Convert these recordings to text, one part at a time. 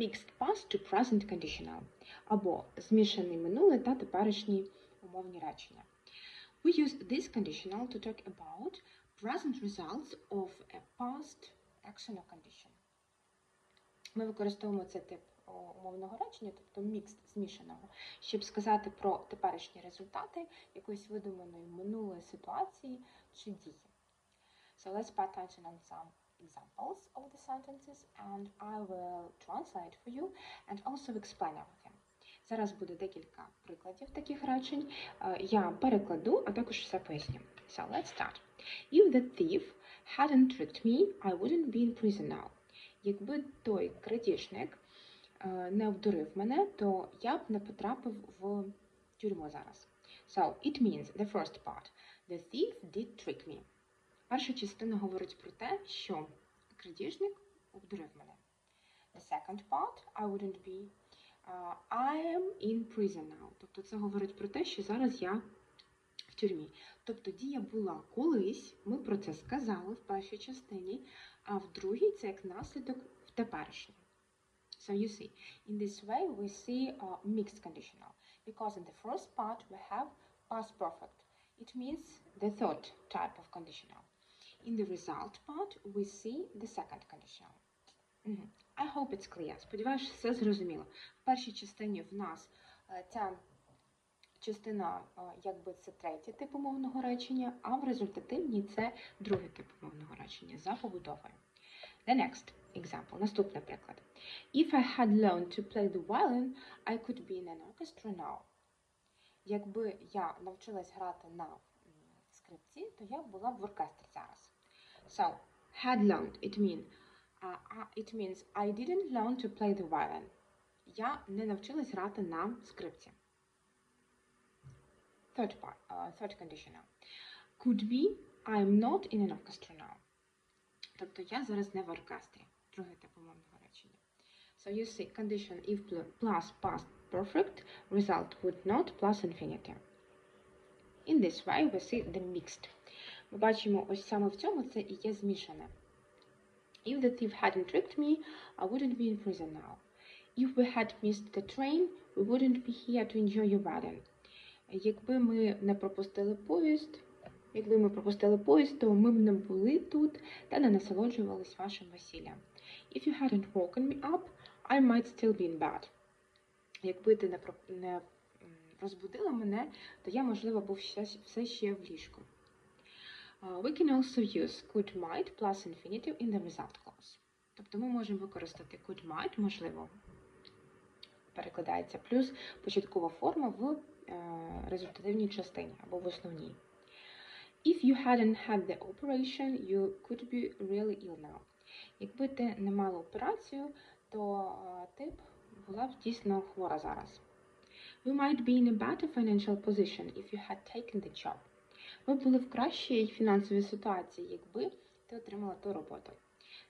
mixed past to present conditional або змішаний минуле та теперішні умовні речення. We use this conditional to talk about present results of a past action or condition. Ми використовуємо цей тип умовного речення, тобто мікс змішаного, щоб сказати про теперішні результати якоїсь видуманої минулої ситуації чи дії. So let's pay attention on some examples of the sentences and I will translate for you and also explain everything. Зараз буде декілька прикладів таких речень. Е, Я перекладу, а також все поясню. So let's start. If the thief hadn't tricked me, I wouldn't be in prison now. Якби той крадіжник е, не обдурив мене, то я б не потрапив в тюрму зараз. So, it means the first part. The thief did trick me. Перша частина говорить про те, що крадіжник обдурив мене. The second part, I wouldn't be. uh, I am in prison now. Тобто це говорить про те, що зараз я в тюрмі. Тобто дія була колись, ми про це сказали в першій частині, а в другій це як наслідок в теперішній. So you see, in this way we see a mixed conditional. Because in the first part we have past perfect. It means the third type of conditional. In the result part we see the second conditional. I hope it's clear. Сподіваюсь, все зрозуміло. В першій частині в нас е, ця частина, е, якби це третій тип умовного речення, а в результативній це другий тип умовного речення за побудовою. The next example, наступний приклад. If I had learned to play the violin, I could be in an orchestra now. Якби я навчилась грати на скрипці, то я була б в оркестрі зараз. So, had learned, it mean, uh, uh, it means I didn't learn to play the violin. Я не навчилась грати на скрипці. Third part, uh, third conditional. Could be, I'm not in an orchestra now. Тобто я зараз не в оркестрі. Другий тип умовного речення. So you see condition if pl- plus past perfect, result would not plus infinitive. In this way we see the mixed. Ми бачимо ось саме в цьому це і є змішане. If the thief hadn't tricked me, I wouldn't be in prison now. If we had missed the train, we wouldn't be here to enjoy your wedding. Якби ми не пропустили поїзд, якби ми пропустили поїзд, то ми б не були тут та не насолоджувались вашим весіллям. If you hadn't woken me up, I might still be in bed. Якби ти не, розбудила мене, то я, можливо, був все ще в ліжку. Uh, we can also use could might plus infinitive in the result clause. Тобто ми можемо використати could might, можливо, перекладається, плюс початкова форма в е, результативній частині або в основній. If you hadn't had the operation, you could be really ill now. Якби ти не мала операцію, то е, ти б була б дійсно хвора зараз. We might be in a better financial position if you had taken the job. Ми були в кращій фінансовій ситуації, якби ти отримала ту роботу.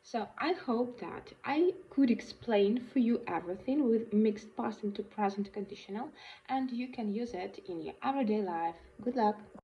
So I hope that I could explain for you everything with mixed past into present conditional and you can use it in your everyday life. Good luck!